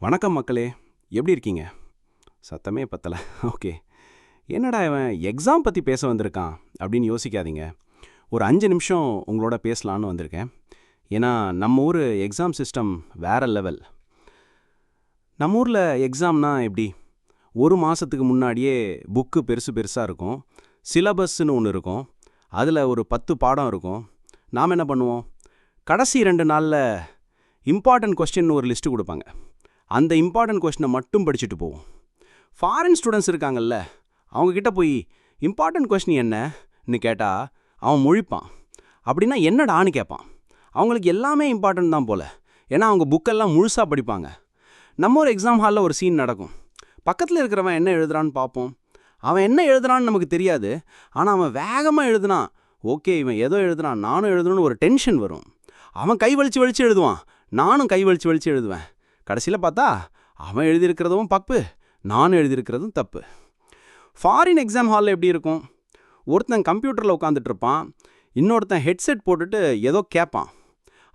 வணக்கம் மக்களே. எப்படி இருக்கீங்க? சத்தமே பத்தலை. ஓகே. என்னடா இவன் எக்ஸாம் பற்றி பேச வந்திருக்கான் அப்படின்னு யோசிக்காதீங்க. ஒரு அஞ்சு நிமிஷம் உங்களோட பேசலான்னு வந்திருக்கேன். ஏன்னா நம்ம ஊர் எக்ஸாம் சிஸ்டம் வேற லெவல் நம்ம ஊரில் எக்ஸாம்னா எப்படி? ஒரு மாதத்துக்கு முன்னாடியே புக்கு பெருசு பெருசாக இருக்கும். சிலபஸ்ன்னு ஒன்று இருக்கும். அதில் ஒரு பத்து பாடம் இருக்கும். நாம் என்ன பண்ணுவோம்? கடைசி ரெண்டு நாளில் இம்பார்ட்டன்ட் கொஸ்டின் ஒரு லிஸ்ட்டு கொடுப்பாங்க. அந்த இம்பார்ட்டன்ட் கொஷினை மட்டும் படிச்சுட்டு போவோம். ஃபாரின் ஸ்டூடெண்ட்ஸ் இருக்காங்கல்ல அவங்கக்கிட்ட போய் இம்பார்ட்டன்ட் கொஷின் என்னன்னு கேட்டால் அவன் முழிப்பான். அப்படின்னா என்னடான்னு கேட்பான். அவங்களுக்கு எல்லாமே இம்பார்ட்டன்ட் தான் போல. ஏன்னா அவங்க புக்கெல்லாம் முழுசாக படிப்பாங்க. நம்ம ஒரு எக்ஸாம் ஹாலில் ஒரு சீன் நடக்கும். பக்கத்தில் இருக்கிறவன் என்ன எழுதுறான்னு பார்ப்போம். அவன் என்ன எழுதுறான்னு நமக்கு தெரியாது. ஆனால் அவன் வேகமாக எழுதுனான் ஓகே இவன் ஏதோ எழுதுனான் நானும் எழுதணும்னு ஒரு டென்ஷன் வரும். அவன் கை வலிச்சு வலிச்சு எழுதுவான். நானும் கை வலிச்சு வலிச்சு எழுதுவேன். கடைசியில் பார்த்தா அவன் எழுதியிருக்கிறதும் பப்பு நான் எழுதியிருக்கிறதும் தப்பு. ஃபாரின் எக்ஸாம் ஹாலில் எப்படி இருக்கும்? ஒருத்தன் கம்ப்யூட்டரில் உட்காந்துட்டு இருப்பான் இன்னொருத்தன் ஹெட்செட் போட்டுட்டு ஏதோ கேட்பான்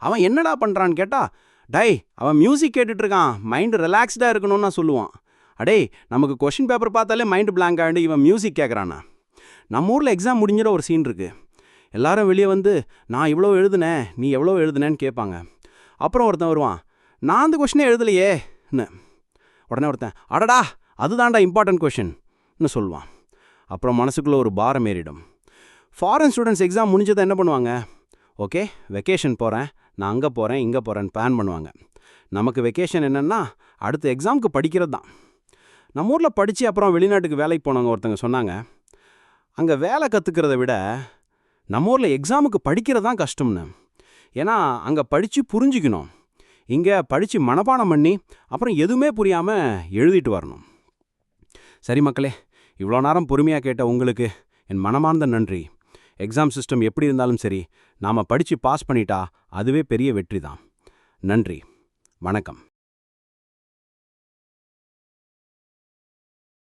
அவன் என்னடா பண்ணுறான்னு கேட்டால் டை அவன் மியூசிக் கேட்டுட்ருக்கான் மைண்டு ரிலாக்ஸ்டாக இருக்கணும்னு நான் சொல்லுவான். அடே நமக்கு கொஷின் பேப்பர் பார்த்தாலே மைண்டு பிளாங்க் ஆகிட்டு இவன் மியூசிக் கேட்குறானா நம்ம ஊரில் எக்ஸாம் முடிஞ்சிட ஒரு சீன் இருக்குது எல்லாரும் வெளியே வந்து நான் இவ்வளோ எழுதுனேன் நீ எவ்வளோ எழுதுனேன்னு கேட்பாங்க அப்புறம் ஒருத்தன் வருவான் நான் அந்த கொஷினே எழுதலையேன்னு உடனே ஒருத்தன் அடடா அதுதான்டா இம்பார்ட்டன்ட் கொஷின்னு சொல்லுவான். அப்புறம் மனசுக்குள்ளே ஒரு பாரம் ஏறிடும் ஃபாரின் ஸ்டூடெண்ட்ஸ் எக்ஸாம் முடிஞ்சதை என்ன பண்ணுவாங்க? ஓகே வெக்கேஷன் போகிறேன் நான் அங்கே போகிறேன் இங்கே போகிறேன்னு பிளான் பண்ணுவாங்க. நமக்கு வெக்கேஷன் என்னென்னா அடுத்த எக்ஸாமுக்கு படிக்கிறது தான். நம்ம ஊரில் படித்து அப்புறம் வெளிநாட்டுக்கு வேலைக்கு போனவங்க ஒருத்தங்க சொன்னாங்க. அங்கே வேலை கற்றுக்கிறத விட நம்ம ஊரில் எக்ஸாமுக்கு படிக்கிறது தான் கஷ்டம்னு. ஏன்னா அங்கே படித்து புரிஞ்சுக்கணும். இங்கே படித்து மனப்பாடம் பண்ணி அப்புறம் எதுவுமே புரியாமல் எழுதிட்டு வரணும். சரி மக்களே இவ்வளோ நேரம் பொறுமையாக கேட்ட உங்களுக்கு என் மனமார்ந்த நன்றி. எக்ஸாம் சிஸ்டம் எப்படி இருந்தாலும் சரி நாம் படித்து பாஸ் பண்ணிட்டா அதுவே பெரிய வெற்றி தான் நன்றி. வணக்கம்.